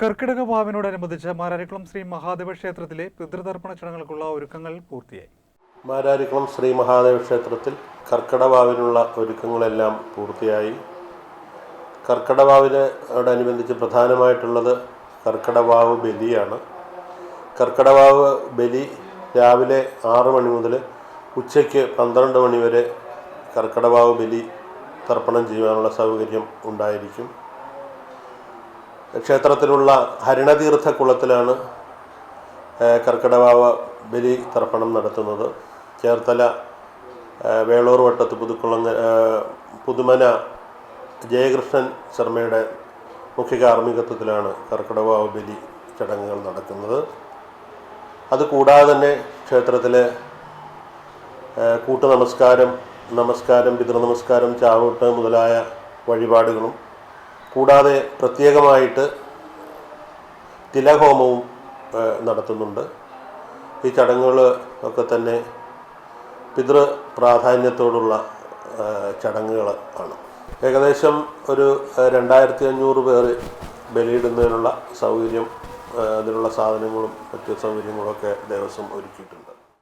കർക്കിടക വാവിനോടനുബന്ധിച്ച് മാരാരിക്കുളം ശ്രീ മഹാദേവ ക്ഷേത്രത്തിലെ പിതൃതർപ്പണ ചടങ്ങുകൾക്കുള്ള ഒരുക്കങ്ങൾ പൂർത്തിയായി. മാരാരിക്കുളം ശ്രീ മഹാദേവ ക്ഷേത്രത്തിൽ കർക്കിടവാവിനുള്ള ഒരുക്കങ്ങളെല്ലാം പൂർത്തിയായി. കർക്കിടവാവിനോടനുബന്ധിച്ച് പ്രധാനമായിട്ടുള്ളത് കർക്കിടവാവ് ബലിയാണ്. കർക്കിടവാവ് ബലി രാവിലെ ആറ് മണി മുതൽ ഉച്ചയ്ക്ക് പന്ത്രണ്ട് മണി വരെ കർക്കിടവാവ് ബലി തർപ്പണം ചെയ്യുവാനുള്ള സൗകര്യം ഉണ്ടായിരിക്കും. ക്ഷേത്രത്തിലുള്ള ഹരിണതീർത്ഥ കുളത്തിലാണ് കർക്കിടവാവ ബലി തർപ്പണം നടത്തുന്നത്. ചേർത്തല വേളൂർ വട്ടത്ത് പുതുക്കുളങ്ങ പുതുമന ജയകൃഷ്ണൻ ശർമ്മയുടെ മുഖ്യ കാർമ്മികത്വത്തിലാണ് കർക്കിടവാവ് ബലി ചടങ്ങുകൾ നടക്കുന്നത്. അതുകൂടാതെ തന്നെ ക്ഷേത്രത്തിലെ കൂട്ടു നമസ്കാരം നമസ്കാരം പിതൃനമസ്കാരം ചാവൂട്ട് മുതലായ വഴിപാടുകളും കൂടാതെ പ്രത്യേകമായിട്ട് തിലഹോമവും നടത്തുന്നുണ്ട്. ഈ ചടങ്ങുകൾ ഒക്കെ തന്നെ പിതൃ പ്രാധാന്യത്തോടുള്ള ചടങ്ങുകൾ ആണ്. ഏകദേശം ഒരു രണ്ടായിരത്തി അഞ്ഞൂറ് പേർ ബലിയിടുന്നതിനുള്ള സൗകര്യം അതിനുള്ള സാധനങ്ങളും മറ്റ് സൗകര്യങ്ങളൊക്കെ ദേവസ്വം ഒരുക്കിയിട്ടുണ്ട്.